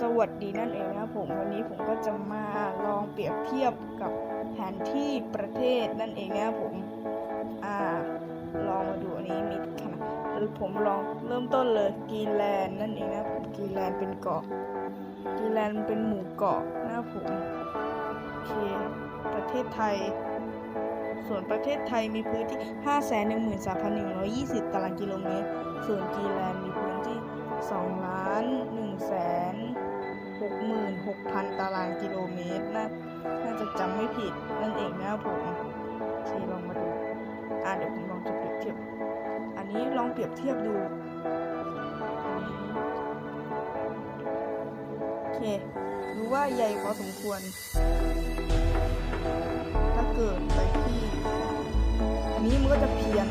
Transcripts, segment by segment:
สวัสดีนั่นเองนะครับผมวันนี้ผมก็จะมาลองเปรียบเทียบกับแผนที่ประเทศนั่นเองนะครับผมอ่าลองมาดูอันนี้มีขนาดผมลองเริ่มต้นเลยกรีนแลนด์นั่นเองนะผมกรีนแลนด์เป็นเกาะกรีนแลนด์เป็นหมู่เกาะนะครับผมโอเคประเทศไทย ส่วนประเทศไทยมีพื้นที่ 513,120 ตารางกิโลเมตร ส่วนกรีนแลนด์มีพื้นที่2ล้าน1แสน 6,000 ตารางกิโลเมตรนะน่าจะจำไม่ผิดนั่นเองนะครับผมโอเคลองมาดูอะเดี๋ยวผมลองจะเปรียบเทียบ อันนี้ลองเปรียบเทียบดู โอเคดูว่าใหญ่พอสมควร ถ้าเกิดไปที่ อันนี้มันก็จะเพี้ยน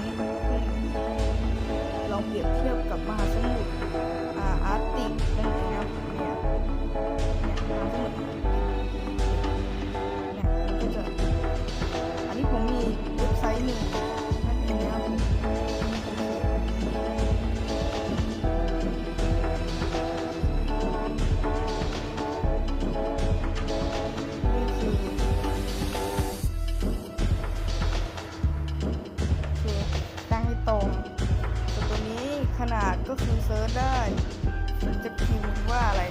ก็คือเซิร์ชได้มันจะพิมพ์ว่าอะไร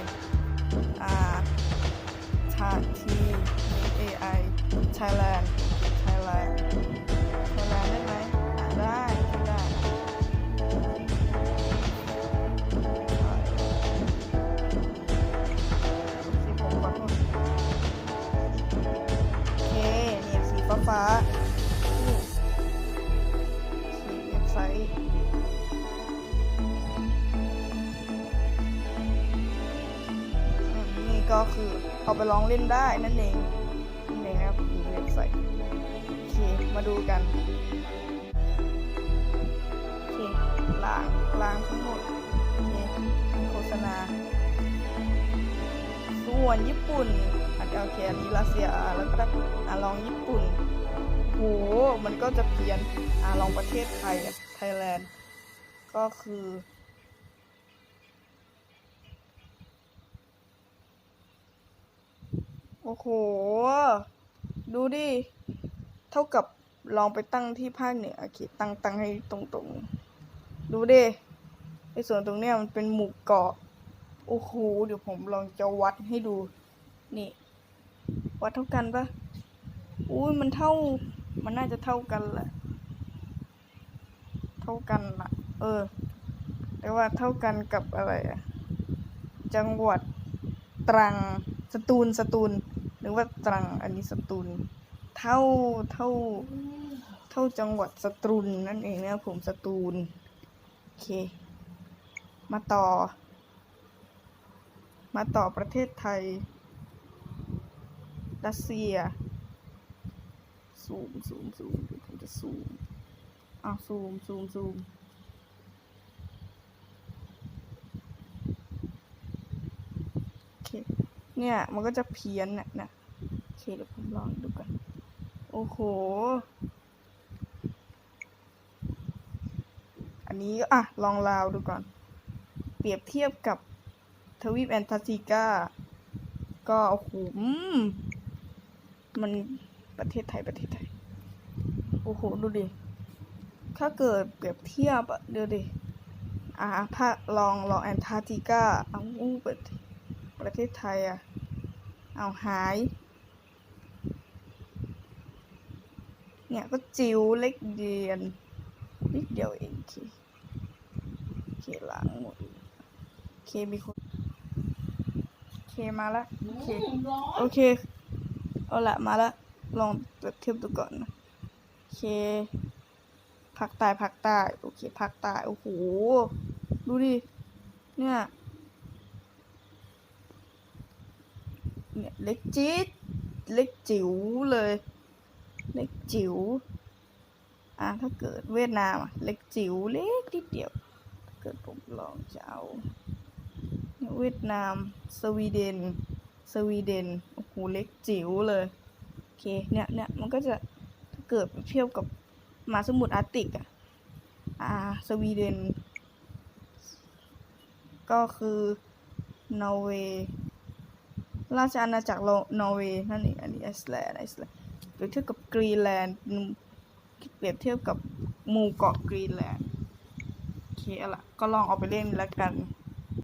อ่าชาที AI Thailand Thailand Thailand ได้ไหมได้ได้สีผมขอโทษโอเคเนี่ยสีฟ้าฟ้า ก็คือเอาไปลองเล่นได้นั่นเองนั่นเองนะครับมีเว็บไซต์โอเคมาดูกันโอเคล้างล้างทั้งหมดโอเคโฆษณา ส่วนญี่ปุ่นอันโอเคอันนี้รัสเซียอะแล้วก็อะลองญี่ปุ่นโหมันก็จะเพี้ยนอะลองประเทศไทยอะไทยแลนด์ก็คือ โอ้โห ดูดิ เท่ากับลองไปตั้งที่ภาคเหนือโอเคตั้งตั้งให้ตรงๆ ดูดิไอส่วนตรงเนี้ยมันเป็นหมู่เกาะ โอ้โห เดี๋ยวผมลองจะวัดให้ดู นี่ วัดเท่ากันปะอุ้ยมันเท่า มันน่าจะเท่ากันแหละ เท่ากันละเออ แต่ว่าเท่ากันกับอะไรอะ จังหวัดตรัง สตูล สตูล หรือว่าตรังอันนี้สตูล เท่าเท่า เท่าจังหวัดสตูลนั่นเองนะครับผมสตูล โอเค มาต่อ มาต่อประเทศไทย รัสเซียซูมซูมซูมผมจะซูมอะซูมซูมซูมโอเค เนี่ยมันก็จะเพี้ยนน่ะนะโอเคเดี๋ยวผมลองดูกัน โอ้โห อันนี้อะลองลาวดูก่อน เปรียบเทียบกับทวีปแอนตาร์กติกาก็โอ้โหมมันประเทศไทยประเทศไทย โอ้โห ดูดิ ถ้าเกิดเปรียบเทียบอะเดี๋ยวดิ อ่าถ้าลองลองแอนตาร์กติกาเอาอู้เปิด ประเทศไทยอะ เอาหาย เนี่ยก็จิ๋วเล็กเดียน นิดเดียวเองโอเคโอเคล้างหมดเคมีคนเคมาละโอเคโอเค เอาละมาละ ลองเปรียบเทียบดูก่อนนะโอเคภาคใต้ภาคใต้ โอเคภาคใต้ โอ้โห ดูดิ เนี่ย เนี่ยเล็กจี๊ดเล็กจิ๋วเลย เล็กจิ๋วอะถ้าเกิดเวียดนามอะเล็กจิ๋วเล็กนิดเดียวเกิดผมลองจะเอาเวียดนาม สวีเดน สวีเดนโอ้โหเล็กจิ๋วเลยโอเคเนี่ยเนี่ยมันก็จะเกิดเทียบกับมหาสมุทรอาร์ติกอะอ่าสวีเดน ก็คือนอร์เวย์ ราชอาณาจักรนอร์เวย์นั่นเองอันนี้ไอซ์แลนด์ไอซ์แลนด์เปรียบเทียบกับกรีนแลนด์เปรียบเทียบกับหมู่เกาะกรีนแลนด์โอเคอาละก็ลองเอาไปเล่นแล้วกัน